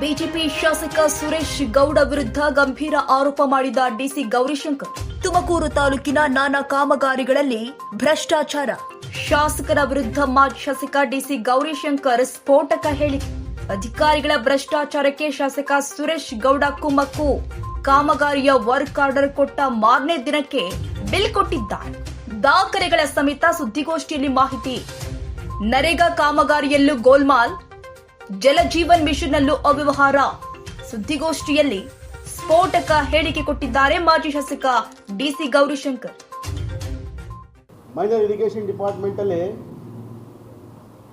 BJP ಶಾಸಕ ಸುರೇಶ್ ಗೌಡ ವಿರುದ್ಧ ಗಂಭೀರ ಆರೋಪ ಮಾಡಿದ ಡಿಸಿ ಗೌರಿಶಂಕರ್, ತುಮಕೂರು ತಾಲೂಕಿನ ನಾನಾ ಕಾಮಗಾರಿಗಳಲ್ಲಿ ಭ್ರಷ್ಟಾಚಾರ. ಶಾಸಕರ ವಿರುದ್ಧ ಮಾಜಿ ಶಾಸಕ ಡಿಸಿ ಗೌರಿಶಂಕರ್ ಸ್ಫೋಟಕ ಹೇಳಿಕೆ. ಅಧಿಕಾರಿಗಳ ಭ್ರಷ್ಟಾಚಾರಕ್ಕೆ ಶಾಸಕ ಸುರೇಶ್ ಗೌಡ ಕುಮ್ಮಕ್ಕು ಕಾಮಗಾರಿಯ ವರ್ಕ್ ಆರ್ಡರ್ ಕೊಟ್ಟ ಮಾರನೇ ದಿನಕ್ಕೆ ಬಿಲ್ ಕೊಟ್ಟಿದ್ದಾರೆ. ದಾಖಲೆಗಳ ಸಮೇತ ಸುದ್ದಿಗೋಷ್ಠಿಯಲ್ಲಿ ಮಾಹಿತಿ. ನರೇಗಾ ಕಾಮಗಾರಿಯಲ್ಲೂ ಗೋಲ್ಮಾಲ್ ಜಲಜೀವನ್ ಮಿಷನ್ನಲ್ಲೂ ಅವ್ಯವಹಾರ. ಸುದ್ದಿಗೋಷ್ಠಿಯಲ್ಲಿ ಸ್ಫೋಟಕ ಹೇಳಿಕೆ ಕೊಟ್ಟಿದ್ದಾರೆ ಮಾಜಿ ಶಾಸಕ D C Gowrishankar. Minor irrigation ಡಿಪಾರ್ಟ್ಮೆಂಟಲ್ಲಿ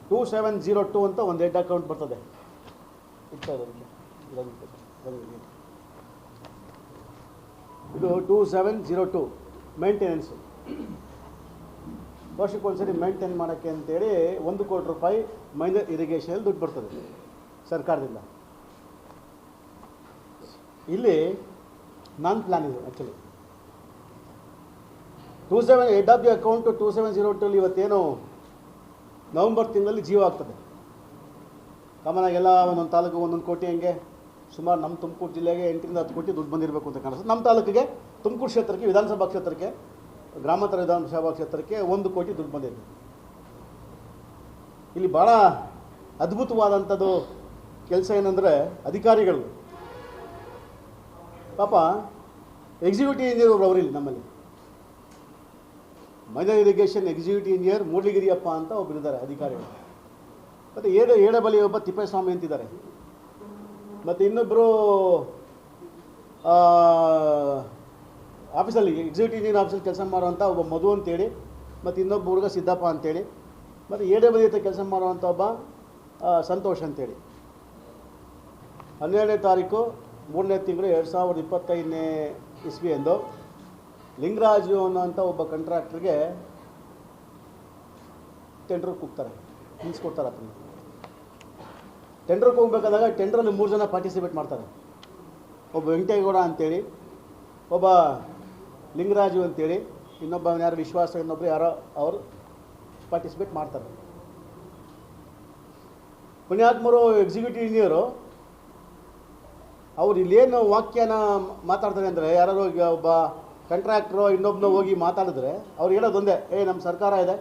two seven zero two ಅಂತ ಒಂದು ಹೆಡ್ ಅಕೌಂಟ್ ಬರ್ತದೆ. ಇದು two seven zero two. Maintenance. ವರ್ಷಕ್ಕೊಂದ್ಸರಿ maintain ಮಾಡೋಕ್ಕೆ ಅಂತೇಳಿ ಒಂದು ಕೋಟಿ ರೂಪಾಯಿ ಮೈನರ್ ಇರಿಗೇಷನಲ್ಲಿ ದುಡ್ಡು ಬರ್ತದೆ ಸರ್ಕಾರದಿಂದ. ಇಲ್ಲಿ ನಾನ್ ಪ್ಲಾನ್ ಇದು actually two seven head of the account two seven zero ಟೂಲ್ಲಿ ಇವತ್ತೇನು ನವಂಬರ್ ತಿಂಗಳಲ್ಲಿ ಜೀವ ಆಗ್ತದೆ. ಕಾಮನಾಗೆಲ್ಲ ಒಂದೊಂದು ತಾಲೂಕು ಒಂದೊಂದು ಕೋಟಿ ಹಂಗೆ. ಸುಮಾರು ನಮ್ಮ ತುಮಕೂರು ಜಿಲ್ಲೆಗೆ ಎಂಟರಿಂದ ಹತ್ತು ಕೋಟಿ ದುಡ್ಡು ಬಂದಿರಬೇಕು ಅಂತ ಕಾಣಿಸ್ತದೆ ನಮ್ಮ ತಾಲೂಕಿಗೆ ತುಮಕೂರು ಕ್ಷೇತ್ರಕ್ಕೆ, ವಿಧಾನಸಭಾ ಕ್ಷೇತ್ರಕ್ಕೆ ಗ್ರಾಮಾಂತರ ವಿಧಾನಸಭಾ ಕ್ಷೇತ್ರಕ್ಕೆ ಒಂದು ಕೋಟಿ ದುಡ್ಡು ಬಂದಿದೆ. ಇಲ್ಲಿ ಭಾಳ ಅದ್ಭುತವಾದಂಥದ್ದು ಕೆಲಸ ಏನಂದರೆ ಅಧಿಕಾರಿಗಳು. ಪಾಪ ಎಕ್ಸಿಕ್ಯೂಟಿವ್ ಇಂಜಿನಿಯರ್ ಒಬ್ರು ಅವರಿಲ್ಲ ನಮ್ಮಲ್ಲಿ. Minor irrigation executive engineer Murligiriyappa ಅಂತ ಒಬ್ಬರಿದ್ದಾರೆ ಅಧಿಕಾರಿಗಳು. ಮತ್ತು ಏಡ ಏಡಬಲಿ ಒಬ್ಬ ತಿಪ್ಪೇಸ್ವಾಮಿ ಅಂತಿದ್ದಾರೆ. ಮತ್ತು ಇನ್ನೊಬ್ಬರು ಆಫೀಸಲ್ಲಿ ಎಕ್ಸಿಕ್ಯೂಟಿವ್ ಇಂಜಿನಿಯರ್ ಆಫೀಸಲ್ಲಿ ಕೆಲಸ ಮಾಡುವಂಥ ಒಬ್ಬ ಮಧು ಅಂತೇಳಿ, ಮತ್ತು ಇನ್ನೊಬ್ಬ ಹುಡುಗ ಸಿದ್ದಪ್ಪ ಅಂತೇಳಿ, ಮತ್ತು ಎಡೆ ಹತ್ರ ಕೆಲಸ ಮಾಡುವಂಥ ಒಬ್ಬ ಸಂತೋಷ್ ಅಂತೇಳಿ. ಹನ್ನೆರಡನೇ ತಾರೀಕು, ಮೂರನೇ ತಿಂಗಳು ಎರಡು ಸಾವಿರದ ಇಪ್ಪತ್ತೈದನೇ ಇಸ್ವಿಯಂದು ಲಿಂಗರಾಜು ಅನ್ನೋಂಥ ಒಬ್ಬ ಕಂಟ್ರಾಕ್ಟ್ರಿಗೆ ಟೆಂಡರ್ ಕೂಗ್ತಾರೆ ನಿಲ್ಸ್ಕೊಡ್ತಾರೆ ಅದನ್ನು ಟೆಂಡರ್ಗೆ ಹೋಗ್ಬೇಕಾದಾಗ ಟೆಂಡ್ರಲ್ಲಿ ಮೂರು ಜನ ಪಾರ್ಟಿಸಿಪೇಟ್ ಮಾಡ್ತಾರೆ. ಒಬ್ಬ ವೆಂಕಟೇಗೌಡ ಅಂತೇಳಿ, ಒಬ್ಬ ಲಿಂಗರಾಜು ಅಂತೇಳಿ ಇನ್ನೊಬ್ಬ ಯಾರು ವಿಶ್ವಾಸ ಇನ್ನೊಬ್ಬರು ಯಾರೋ ಅವರು ಪಾರ್ಟಿಸಿಪೇಟ್ ಮಾಡ್ತಾರೆ. ಪುಣ್ಯಾತ್ಮರು ಎಕ್ಸಿಕ್ಯೂಟಿವ್ ಇಂಜಿನಿಯರು ಅವ್ರು ಇಲ್ಲೇನು ವಾಕ್ಯನ ಮಾತಾಡ್ತಾರೆ ಅಂದರೆ ಯಾರು ಒಬ್ಬ ಕಾಂಟ್ರಾಕ್ಟ್ರು ಇನ್ನೊಬ್ಬನ ಹೋಗಿ ಮಾತಾಡಿದ್ರೆ ಅವ್ರು ಹೇಳೋದೊಂದೇ ಏ ನಮ್ಮ ಸರ್ಕಾರ ಇದೆ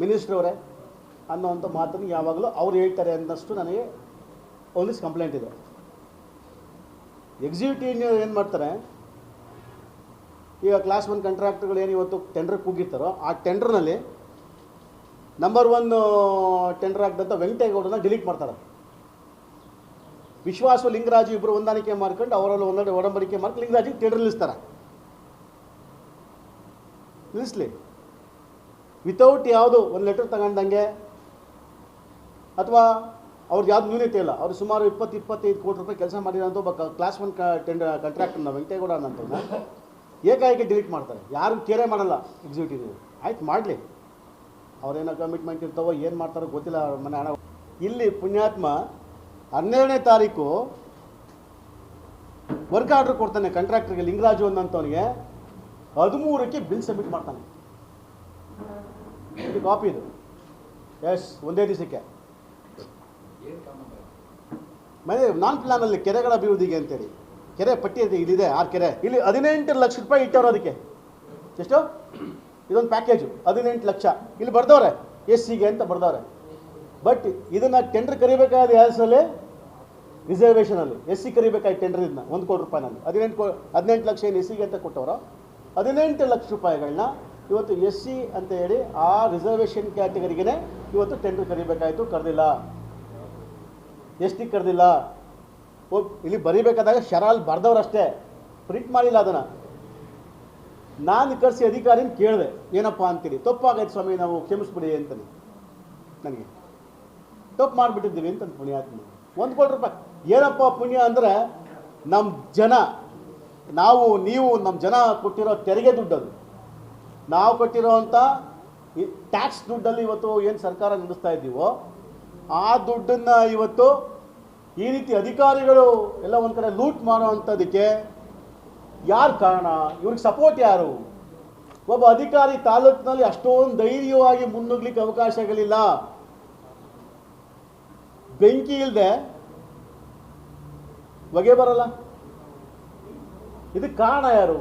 ಮಿನಿಸ್ಟ್ರ್ ಅವರೇ ಅನ್ನೋವಂಥ ಮಾತನ್ನು ಯಾವಾಗಲೂ ಅವ್ರು ಹೇಳ್ತಾರೆ ಅನ್ನಷ್ಟು ನನಗೆ ಪೊಲೀಸ್ ಕಂಪ್ಲೇಂಟ್ ಇದೆ. ಎಕ್ಸಿಕ್ಯೂಟಿವ್ ಇಂಜಿನಿಯರ್ ಏನು ಮಾಡ್ತಾರೆ ಈಗ ಕ್ಲಾಸ್ ಒನ್ ಕಾಂಟ್ರಾಕ್ಟ್ಗಳು ಏನು ಇವತ್ತು ಟೆಂಡರ್ ಕೂಗಿರ್ತಾರೋ, ಆ ಟೆಂಡರ್ನಲ್ಲಿ ನಂಬರ್ ಒನ್ ಟೆಂಡರ್ ಆಗಿದ್ದಂಥ ವೆಂಕಟೇಗೌಡನ ಡಿಲೀಟ್ ಮಾಡ್ತಾರೆ. ವಿಶ್ವಾಸ, ಲಿಂಗರಾಜು ಇಬ್ಬರು ಹೊಂದಾಣಿಕೆ ಮಾಡ್ಕೊಂಡು ಅವರಲ್ಲಿ ಒಂದೆಡೆ ಒಡಂಬಡಿಕೆ ಮಾಡ್ಕೊಂಡು ಲಿಂಗರಾಜಿಗೆ ಟೆಂಡರ್ ನಿಲ್ಲಿಸ್ತಾರೆ. ನಿಲ್ಲಿಸ್ಲಿ. ವಿತೌಟ್ ಯಾವುದು ಒಂದು ಲೆಟರ್ ತಗೊಂಡಂಗೆ, ಅಥವಾ ಅವ್ರಿಗೆ ಯಾವ್ದು ನ್ಯೂನತೆ ಇಲ್ಲ, ಅವ್ರು ಸುಮಾರು ಇಪ್ಪತ್ತು, ಇಪ್ಪತ್ತೈದು ಕೋಟಿ ರೂಪಾಯಿ ಕೆಲಸ ಮಾಡಿರೋ ಒಬ್ಬ ಕ್ಲಾಸ್ ಒನ್ ಟೆಂಡರ್ ಕಾಂಟ್ರಾಕ್ಟರ್ನ ವೆಂಕಟೇಗೌಡ ಅನ್ನಂಥವ್ರನ್ನ ಏಕಾಏಕಿ ಡಿಲೀಟ್ ಮಾಡ್ತಾರೆ. ಯಾರು ಕೇರೆ ಮಾಡಲ್ಲ ಎಕ್ಸಿಕ್ಯೂಟಿವ್ ಆಯ್ತು, ಮಾಡಲಿ. ಅವ್ರೇನೋ ಕಮಿಟ್ಮೆಂಟ್ ಇರ್ತಾವೋ, ಏನು ಮಾಡ್ತಾರೋ ಗೊತ್ತಿಲ್ಲ ಅವ್ರ ಮನೆ ಹಣ. ಇಲ್ಲಿ ಪುಣ್ಯಾತ್ಮ ಹನ್ನೆರಡನೇ ತಾರೀಕು ವರ್ಕ್ ಆರ್ಡರ್ ಕೊಡ್ತಾನೆ ಕಾಂಟ್ರಾಕ್ಟರ್ಗೆ ಲಿಂಗರಾಜು ಅಂದಂಥವನಿಗೆ ಹದಿಮೂರಕ್ಕೆ ಬಿಲ್ ಸಬ್ಮಿಟ್ ಮಾಡ್ತಾನೆ. ಇದು ಕಾಪಿ ಇದು. ಎಸ್ ಒಂದೇ ದಿವಸಕ್ಕೆ. ಮನೆ, ನಾನ್ ಪ್ಲಾನಲ್ಲಿ ಕೆರೆಗಳ ಅಭಿವೃದ್ಧಿಗೆ ಅಂತೇಳಿ. ಕೆರೆ ಪಟ್ಟಿ ಇದೆ ಇಲ್ಲಿದೆ, ಆರು ಕೆರೆ. ಇಲ್ಲಿ ಹದಿನೆಂಟು ಲಕ್ಷ ರೂಪಾಯಿ ಇಟ್ಟವ್ರು ಅದಕ್ಕೆ. ಎಷ್ಟು? ಇದೊಂದು ಪ್ಯಾಕೇಜು ಹದಿನೆಂಟು ಲಕ್ಷ. ಇಲ್ಲಿ ಬರ್ದವ್ರೆ ಎಸ್ ಸಿಗೆ ಅಂತ ಬರ್ದವ್ರೆ. ಬಟ್ ಇದನ್ನು ಟೆಂಡರ್ ಕರಿಬೇಕಾದ ಸಲ ರಿಸರ್ವೇಷನಲ್ಲಿ ಎಸ್ ಸಿ ಕರಿಬೇಕಾದ ಟೆಂಡರ್ ಇದನ್ನ, ಒಂದು ಕೋಟಿ ರೂಪಾಯಿನಲ್ಲಿ. ಹದಿನೆಂಟು ಕೋ ಹದಿನೆಂಟು ಲಕ್ಷ ಏನು ಎಸ್ ಸಿಗೆ ಅಂತ ಕೊಟ್ಟವರು? ಹದಿನೆಂಟು ಲಕ್ಷ ರೂಪಾಯಿಗಳನ್ನ ಇವತ್ತು ಎಸ್ ಸಿ ಅಂತ ಹೇಳಿ ಆ ರಿಸರ್ವೇಷನ್ ಕ್ಯಾಟಗರಿಗೆ ಇವತ್ತು ಟೆಂಡರ್ ಕರಿಬೇಕಾಯಿತು, ಕರೆದಿಲ್ಲ. ಟಿ ಕರೆದಿಲ್ಲ? ಇಲ್ಲಿ ಬರಿಬೇಕಾದಾಗ ಶರಾಲ್ ಬರ್ದವ್ರಷ್ಟೇ. ಪ್ರಿಂಟ್ ಮಾಡಿಲ್ಲ ಅದನ್ನು. ನಾನು ಕರೆಸಿ ಅಧಿಕಾರಿನ ಕೇಳಿದೆ, ಏನಪ್ಪ ಅಂತೀರಿ? ತಪ್ಪಾಗೈತೆ ಸ್ವಾಮಿ, ನಾವು ಕ್ಷಮಿಸ್ಬಿಡಿ ಅಂತಾನೆ ನನಗೆ. ತಪ್ಪು ಮಾಡಿಬಿಟ್ಟಿದ್ದೀವಿ ಅಂತ ಪುಣ್ಯಾತ್ಮ. ಒಂದು ಕೋಟಿ ರೂಪಾಯಿ. ಏನಪ್ಪ ಪುಣ್ಯ ಅಂದರೆ ನಮ್ಮ ಜನ, ನಾವು, ನೀವು ನಮ್ಮ ಜನ ಕೊಟ್ಟಿರೋ ತೆರಿಗೆ ದುಡ್ಡು ಅದು ನಾವು ಕೊಟ್ಟಿರೋವಂಥ ಟ್ಯಾಕ್ಸ್ ದುಡ್ಡಲ್ಲಿ ಇವತ್ತು ಏನು ಸರ್ಕಾರ ನಡೆಸ್ತಾ ಇದ್ದೀವೋ ಆ ದುಡ್ಡನ್ನು ಇವತ್ತು ಈ ರೀತಿ ಅಧಿಕಾರಿಗಳು ಎಲ್ಲ ಒಂದು ಕಡೆ ಲೂಟ್ ಮಾಡುವಂಥದಕ್ಕೆ ಯಾರು ಕಾರಣ? ಇವ್ರಿಗೆ ಸಪೋರ್ಟ್ ಯಾರು? ಒಬ್ಬ ಅಧಿಕಾರಿ ತಾಲೂಕಿನಲ್ಲಿ ಅಷ್ಟೊಂದು ಧೈರ್ಯವಾಗಿ ಮುನ್ನುಗ್ಲಿಕ್ಕೆ ಅವಕಾಶಗಳಿಲ್ಲ. ಬೆಂಕಿ ಇಲ್ಲದೆ ಹೊಗೆ ಬರಲ್ಲ. ಇದಕ್ಕೆ ಕಾರಣ ಯಾರು?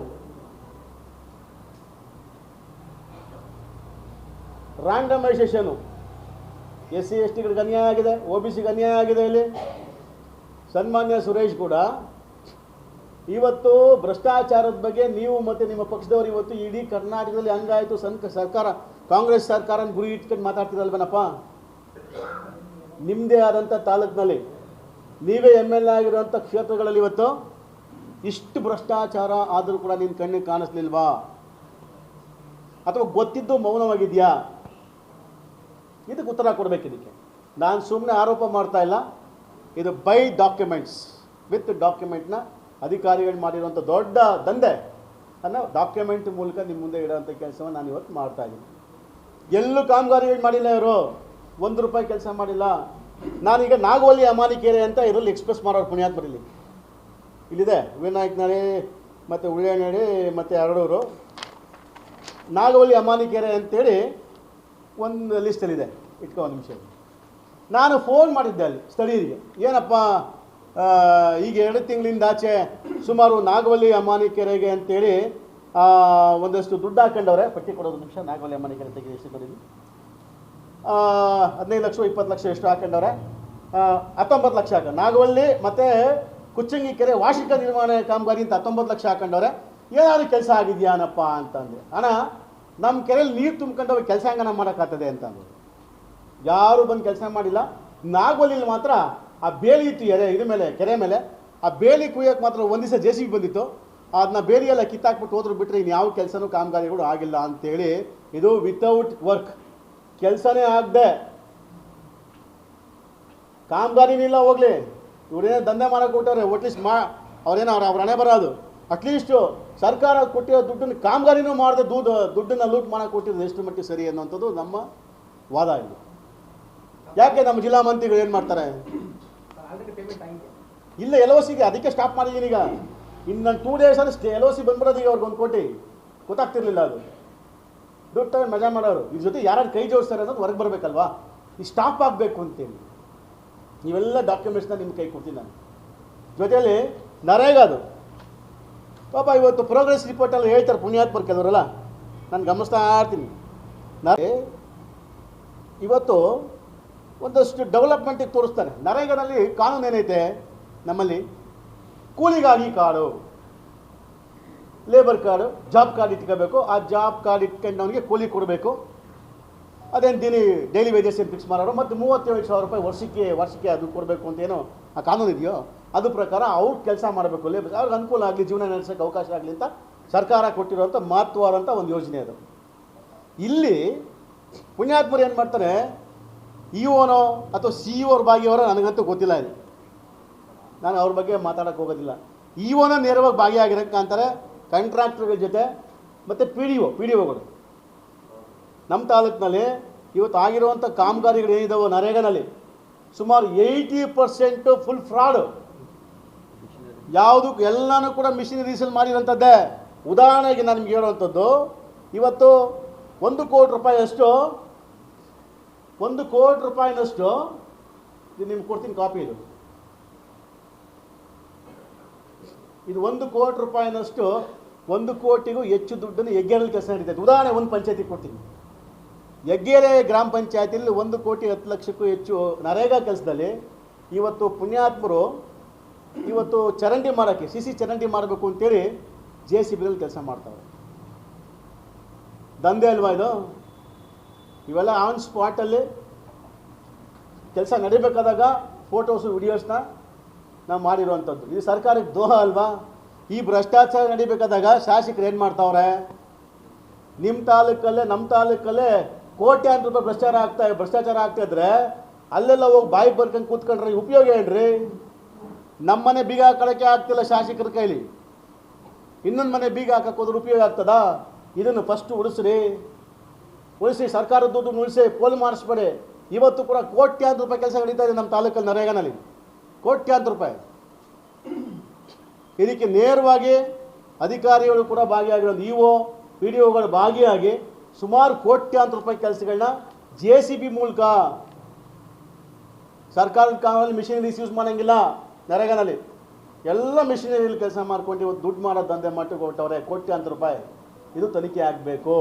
ರ್ಯಾಂಡಮೈಸೇಷನು ಎಸ್ ಸಿ ಎಸ್ ಟಿಗಳಿಗೆ ಅನ್ಯಾಯ ಆಗಿದೆ, ಒ ಬಿ ಸಿಗೆ ಅನ್ಯಾಯ ಆಗಿದೆ ಇಲ್ಲಿ. ಸನ್ಮಾನ್ಯ ಸುರೇಶ್ ಕೂಡ, ಇವತ್ತು ಭ್ರಷ್ಟಾಚಾರದ ಬಗ್ಗೆ ನೀವು ಮತ್ತು ನಿಮ್ಮ ಪಕ್ಷದವರು ಇವತ್ತು ಇಡೀ ಕರ್ನಾಟಕದಲ್ಲಿ ಹಂಗಾಯಿತು, ಸನ್ ಸರ್ಕಾರ, ಕಾಂಗ್ರೆಸ್ ಸರ್ಕಾರನ ಗುರಿ ಇಟ್ಕೊಂಡು ಮಾತಾಡ್ತಿರಲ್ವೇನಪ್ಪ? ನಿಮ್ಮದೇ ಆದಂಥ ತಾಲೂಕಿನಲ್ಲಿ ನೀವೇ ಎಂ ಎಲ್ ಎ ಆಗಿರುವಂಥ ಕ್ಷೇತ್ರಗಳಲ್ಲಿ ಇವತ್ತು ಇಷ್ಟು ಭ್ರಷ್ಟಾಚಾರ ಆದರೂ ಕೂಡ ನಿನ್ನ ಕಣ್ಣಿಗೆ ಕಾಣಿಸ್ಲಿಲ್ವಾ? ಅಥವಾ ಗೊತ್ತಿದ್ದು ಮೌನವಾಗಿದೆಯಾ? ಇದಕ್ಕೆ ಉತ್ತರ ಕೊಡಬೇಕು ಇದಕ್ಕೆ. ನಾನು ಸುಮ್ಮನೆ ಆರೋಪ ಮಾಡ್ತಾ ಇಲ್ಲ. ಇದು ಬೈ ಡಾಕ್ಯುಮೆಂಟ್ಸ್. ವಿತ್ ಡಾಕ್ಯುಮೆಂಟ್ನ ಅಧಿಕಾರಿಗಳು ಮಾಡಿರುವಂಥ ದೊಡ್ಡ ದಂಧೆ. ಅನ್ನ ಡಾಕ್ಯುಮೆಂಟ್ ಮೂಲಕ ನಿಮ್ಮ ಮುಂದೆ ಇಡೋವಂಥ ಕೆಲಸವನ್ನು ನಾನು ಇವತ್ತು ಮಾಡ್ತಾ ಇದ್ದೀನಿ ಎಲ್ಲೂ ಕಾಮಗಾರಿಗಳು ಮಾಡಿಲ್ಲ ಇವರು. ಒಂದು ರೂಪಾಯಿ ಕೆಲಸ ಮಾಡಿಲ್ಲ. ನಾನೀಗ ನಾಗವಲ್ಲಿ ಅಮಾನಿಕೆರೆ ಅಂತ ಇದರಲ್ಲಿ ಎಕ್ಸ್ಪ್ರೆಸ್ ಮಾಡೋರು ಪುಣ್ಯಾತ್ಮರಲ್ಲಿ ಇಲ್ಲಿದೆ ವಿನಾಯಕನಹಳ್ಳಿ ಮತ್ತು ಉಳಿಯನಹಳ್ಳಿ ಮತ್ತು ಎರಡೂರು. ನಾಗವಲ್ಲಿ ಅಮಾನಿಕೆರೆ ಅಂತೇಳಿ ಒಂದು ಲಿಸ್ಟಲ್ಲಿದೆ ಇಟ್ಕೋ ಒಂದು ನಿಮಿಷ. ನಾನು ಫೋನ್ ಮಾಡಿದ್ದೆ ಅಲ್ಲಿ ಸ್ಥಳೀಯರಿಗೆ. ಏನಪ್ಪ ಈಗ ಎರಡು ತಿಂಗಳಿಂದ ಆಚೆ ಸುಮಾರು ನಾಗವಲ್ಲಿ ಅಮಾನಿಕೆರೆಗೆ ಅಂತೇಳಿ ಆ, ಒಂದಷ್ಟು ದುಡ್ಡು ಹಾಕೊಂಡವ್ರೆ. ಪಟ್ಟಿ ಕೊಡೋದು ನಿಮಿಷ ನಾಗವಲ್ಲಿ ಅಮಾನಿಕೆರೆ ತೆಗೆದು ಎಷ್ಟು ಕೊಡಿದ್ವಿ ಹದಿನೈದು ಲಕ್ಷ ಇಪ್ಪತ್ತು ಲಕ್ಷ ಎಷ್ಟು ಹಾಕೊಂಡವ್ರೆ. ಹತ್ತೊಂಬತ್ತು ಲಕ್ಷ ಹಾಕ ನಾಗವಲ್ಲಿ ಮತ್ತು ಕುಚ್ಚಂಗಿ ಕೆರೆ ವಾರ್ಷಿಕ ನಿರ್ಮಾಣ ಕಾಮಗಾರಿ ಅಂತ ಹತ್ತೊಂಬತ್ತು ಲಕ್ಷ ಹಾಕೊಂಡವ್ರೆ. ಏನಾದರೂ ಕೆಲಸ ಆಗಿದೆಯಾನಪ್ಪ ಅಂತಂದು. ಅಣ್ಣ ನಮ್ಮ ಕೆರೆಯಲ್ಲಿ ನೀರು ತುಂಬ್ಕೊಂಡು ಕೆಲಸ ಹೆಂಗನ ಮಾಡೋಕ್ಕಾಗ್ತದೆ ಅಂತಂದ್ರು ಯಾರು ಬಂದು ಕೆಲಸ ಮಾಡಿಲ್ಲ. ನಾಗವಲ್ಲಿಲಿ ಮಾತ್ರ ಆ ಬೇಲಿ ಇತ್ತು ಎರೆ ಇದ್ರ ಮೇಲೆ, ಕೆರೆ ಮೇಲೆ. ಆ ಬೇಲಿ ಕುಯ್ಯೋಕೆ ಮಾತ್ರ ಒಂದು ದಿವಸ ಜೆ ಸಿ ಬಿ ಬಂದಿತ್ತು. ಅದನ್ನ ಬೇಲಿಯೆಲ್ಲ ಕಿತ್ತಾಕ್ಬಿಟ್ಟು ಹೋದ್ರು ಬಿಟ್ಟರೆ ಇನ್ಯಾವ ಕೆಲಸನೂ ಕಾಮಗಾರಿಗಳು ಆಗಿಲ್ಲ ಅಂತೇಳಿ ಇದು ವಿತೌಟ್ ವರ್ಕ್ ಕೆಲಸನೇ ಆಗದೆ. ಕಾಮಗಾರಿನಿಲ್ಲ ಹೋಗ್ಲಿ. ಇವರೇನೋ ದಂಧೆ ಮಾಡಕ್ಕೆ ಕೊಟ್ಟವ್ರೆ ಅಟ್ಲೀಸ್ಟ್ ಮಾ ಅವ್ರೇನೋ ಅವ್ರ ಅವ್ರ ಹಣೆ ಬರೋದು. ಅಟ್ಲೀಸ್ಟು ಸರ್ಕಾರ ಕೊಟ್ಟಿರೋ ದುಡ್ಡನ್ನು ಕಾಮಗಾರಿನೂ ಮಾಡದೆ ದುಡ್ಡು ದುಡ್ಡನ್ನು ಲೂಟ್ ಮಾಡೋಕೆ ಕೊಟ್ಟಿರೋದು ಎಷ್ಟು ಮಟ್ಟಿಗೆ ಸರಿ ಅನ್ನೋಂಥದ್ದು ನಮ್ಮ ವಾದ ಇದು. ಯಾಕೆ ನಮ್ಮ ಜಿಲ್ಲಾ ಮಂತ್ರಿಗಳು ಏನು ಮಾಡ್ತಾರೆ? ಇಲ್ಲ ಎಲ್ ಒ ಸಿಗೆ ಅದಕ್ಕೆ ಸ್ಟಾಪ್ ಮಾಡಿದ್ದೀನಿ ಈಗ. ಇನ್ನು ಟೂ ಡೇಸ್ ಅಲ್ಲಿ ಎಲ್ ಒ ಸಿ ಬಂದ್ಬಿಡೋದು ಈಗ ಅವ್ರಿಗೆ ಒಂದು ಕೋಟಿ. ಗೊತ್ತಾಗ್ತಿರ್ಲಿಲ್ಲ ಅದು. ದುಡ್ಡು ಮಜಾ ಮಾಡೋರು. ಇದ್ರ ಜೊತೆ ಯಾರು ಕೈ ಜೋಡಿಸ್ತಾರೆ ಅನ್ನೋದು ಹೊರಗೆ ಬರಬೇಕಲ್ವಾ? ಈ ಸ್ಟಾಪ್ ಆಗಬೇಕು ಅಂತೇಳಿ. ನೀವೆಲ್ಲ ಡಾಕ್ಯುಮೆಂಟ್ಸ್ನ ನಿಮ್ಮ ಕೈ ಕೊಡ್ತೀನಿ ನಾನು. ಜೊತೆಯಲ್ಲಿ ನರೇಗಾದು ಪಾಪ ಇವತ್ತು ಪ್ರೋಗ್ರೆಸ್ ರಿಪೋರ್ಟಲ್ಲಿ ಹೇಳ್ತಾರೆ ಪುಣ್ಯಾತ್ಮರ್ ಕೆಲವರೆಲ್ಲ. ನಾನು ಗಮನಿಸ್ತಾ ಇರ್ತೀನಿ. ಇವತ್ತು ಒಂದಷ್ಟು ಡೆವಲಪ್ಮೆಂಟಿಗೆ ತೋರಿಸ್ತಾರೆ. ನರೇಗಾದಲ್ಲಿ ಕಾನೂನು ಏನೈತೆ? ನಮ್ಮಲ್ಲಿ ಕೂಲಿಗಾಗಿ card labour card job card ಇಟ್ಕೋಬೇಕು. ಆ ಜಾಬ್ ಕಾರ್ಡ್ ಇಟ್ಕೊಂಡು ಅವನಿಗೆ ಕೂಲಿ ಕೊಡಬೇಕು. ಅದೇನು ದಿನ ಡೈಲಿ ವೇಜಸ್ ಏನು ಫಿಕ್ಸ್ ಮಾಡೋರು? ಮತ್ತು ಮೂವತ್ತೇಳು ಸಾವಿರ ರೂಪಾಯಿ ವರ್ಷಕ್ಕೆ ವರ್ಷಕ್ಕೆ ಅದು ಕೊಡಬೇಕು ಅಂತ ಏನೋ ಆ ಕಾನೂನು ಇದೆಯೋ? ಅದು ಪ್ರಕಾರ ಅವ್ರು ಕೆಲಸ ಮಾಡಬೇಕು. ಲೇಬರ್ ಅವ್ರಿಗೆ ಅನುಕೂಲ ಆಗಲಿ, ಜೀವನ ನಡೆಸೋಕ್ಕೆ ಅವಕಾಶ ಆಗಲಿ ಅಂತ ಸರ್ಕಾರ ಕೊಟ್ಟಿರುವಂಥ ಮಹತ್ವವಾದಂಥ ಒಂದು ಯೋಜನೆ ಅದು. ಇಲ್ಲಿ ಪುಣ್ಯಾತ್ಮರು ಏನು ಮಾಡ್ತಾರೆ? ಇ ಓನೋ ಅಥವಾ ಸಿ ಇ ಅವ್ರ ಭಾಗಿಯವರೋ ನನಗಂತೂ ಗೊತ್ತಿಲ್ಲ ಇದು. ನಾನು ಅವ್ರ ಬಗ್ಗೆ ಮಾತಾಡೋಕ್ಕೆ ಹೋಗೋದಿಲ್ಲ. ಇ ಓನ ನೇರವಾಗಿ ಭಾಗಿಯಾಗಿರೋಕ್ಕೆ ಅಂತಾರೆ ಕಾಂಟ್ರಾಕ್ಟರ್ಗಳ ಜೊತೆ ಮತ್ತು P D O, P D ಒಗಳು. ನಮ್ಮ ತಾಲೂಕಿನಲ್ಲಿ ಇವತ್ತು ಆಗಿರುವಂಥ ಕಾಮಗಾರಿಗಳು ಏನಿದಾವೋ ನರೇಗಾನಲ್ಲಿ ಸುಮಾರು ಏಯ್ಟಿ ಪರ್ಸೆಂಟು ಫುಲ್ ಫ್ರಾಡು. ಯಾವುದಕ್ಕೂ ಎಲ್ಲನೂ ಕೂಡ ಮಿಷಿನ್ ರೀಸಲ್ ಮಾಡಿರೋಂಥದ್ದೇ. ಉದಾಹರಣೆಗೆ ನಾನು ನಿಮ್ಗೆ ಹೇಳುವಂಥದ್ದು, ಇವತ್ತು ಒಂದು ಕೋಟಿ ರೂಪಾಯಿಯಷ್ಟು ಒಂದು ಕೋಟಿ ರೂಪಾಯಿನಷ್ಟು ಇದು ನಿಮ್ಗೆ ಕೊಡ್ತೀನಿ ಕಾಪಿ ಇದು. ಇದು ಒಂದು ಕೋಟಿ ರೂಪಾಯಿನಷ್ಟು ಒಂದು ಕೋಟಿಗೂ ಹೆಚ್ಚು ದುಡ್ಡನ್ನು ಹೆಗ್ಗೇರಲ್ಲಿ ಕೆಲಸ ನಡೀತೈತೆ. ಉದಾಹರಣೆ ಒಂದು ಪಂಚಾಯತಿ ಕೊಡ್ತೀನಿ. ಹೆಗ್ಗೇರೆ ಗ್ರಾಮ ಪಂಚಾಯತಿಯಲ್ಲಿ ಒಂದು ಕೋಟಿ ಹತ್ತು ಲಕ್ಷಕ್ಕೂ ಹೆಚ್ಚು ನರೇಗಾ ಕೆಲಸದಲ್ಲಿ ಇವತ್ತು ಪುಣ್ಯಾತ್ಮರು ಇವತ್ತು ಚರಂಡಿ ಮಾಡೋಕ್ಕೆ ಸಿ ಸಿ ಚರಂಡಿ ಮಾಡಬೇಕು ಅಂತೇಳಿ ಜೆ ಸಿ ಬಿನಲ್ಲಿ ಕೆಲಸ ಮಾಡ್ತಾರೆ. ದಂಧೆ ಅಲ್ವಾ ಇದು? ಇವೆಲ್ಲ ಆನ್ ಸ್ಪಾಟಲ್ಲಿ ಕೆಲಸ ನಡೀಬೇಕಾದಾಗ ಫೋಟೋಸು ವಿಡಿಯೋಸ್ನ ನಾವು ಮಾಡಿರುವಂಥದ್ದು ಇದು ಸರ್ಕಾರಕ್ಕೆ ದೋಹ ಅಲ್ವಾ? ಈ ಭ್ರಷ್ಟಾಚಾರ ನಡಿಬೇಕಾದಾಗ ಶಾಸಕರು ಏನು ಮಾಡ್ತಾವ್ರೆ? ನಿಮ್ಮ ತಾಲೂಕಲ್ಲೇ ನಮ್ಮ ತಾಲೂಕಲ್ಲೇ ಕೋಟ್ಯಾಂತರ ರೂಪಾಯಿ ಭ್ರಷ್ಟಾಚಾರ ಆಗ್ತಾ ಭ್ರಷ್ಟಾಚಾರ ಆಗ್ತಾ ಇದ್ರೆ ಅಲ್ಲೆಲ್ಲ ಹೋಗಿ ಬಾಯಿ ಬರ್ಕೊಂಡು ಕೂತ್ಕೊಂಡ್ರೆ ಉಪಯೋಗ ಏನ್ರಿ? ನಮ್ಮನೆ ಬೀಗ ಹಾಕೊಳ್ಳೋಕ್ಕೆ ಆಗ್ತಿಲ್ಲ ಶಾಸಕರ ಕೈಲಿ. ಇನ್ನೊಂದು ಮನೆ ಬೀಗ ಹಾಕಕ್ಕೆ ಹೋದ್ರೆ ಉಪಯೋಗ ಆಗ್ತದಾ? ಇದನ್ನು ಫಸ್ಟು ಉಳಿಸ್ರಿ. ಉಳಿಸಿ ಸರ್ಕಾರದ ದುಡ್ಡು ಉಳಿಸಿ ಪೋಲ್ ಮಾಡಿಸ್ಬೇಡಿ ಇವತ್ತು ಕೂಡ ಕೋಟ್ಯಾಂತರ ರೂಪಾಯಿ ಕೆಲಸ ನಡೀತಾ ಇದೆ ನಮ್ಮ ತಾಲೂಕಲ್ಲಿ ನರೇಗಾನಲ್ಲಿ. ಕೋಟ್ಯಾಂತರ ರೂಪಾಯಿ. ಇದಕ್ಕೆ ನೇರವಾಗಿ ಅಧಿಕಾರಿಗಳು ಕೂಡ ಭಾಗಿಯಾಗಿರೋದು ಇ ಒ ಪಿ ಡಿ ಒಗಳು ಭಾಗಿಯಾಗಿ ಸುಮಾರು ಕೋಟ್ಯಾಂತರ ರೂಪಾಯಿ ಕೆಲಸಗಳನ್ನ ಜೆ ಸಿ ಬಿ ಮೂಲಕ ಸರ್ಕಾರದ ಕಾಲದಲ್ಲಿ ಮಿಷಿನರೀಸ್ ಯೂಸ್ ಮಾಡೋಂಗಿಲ್ಲ ನರೇಗಾನಲ್ಲಿ. ಎಲ್ಲ ಮಿಷಿನರಿಯಲ್ಲಿ ಕೆಲಸ ಮಾಡ್ಕೊಂಡು ಇವತ್ತು ದುಡ್ಡು ಮಾಡೋ ದಂಧೆ ಮಟ್ಟಿಗೆ ಹೊರಟವ್ರೆ ಕೋಟ್ಯಾಂತರ ರೂಪಾಯಿ. ಇದು ತನಿಖೆ ಆಗಬೇಕು.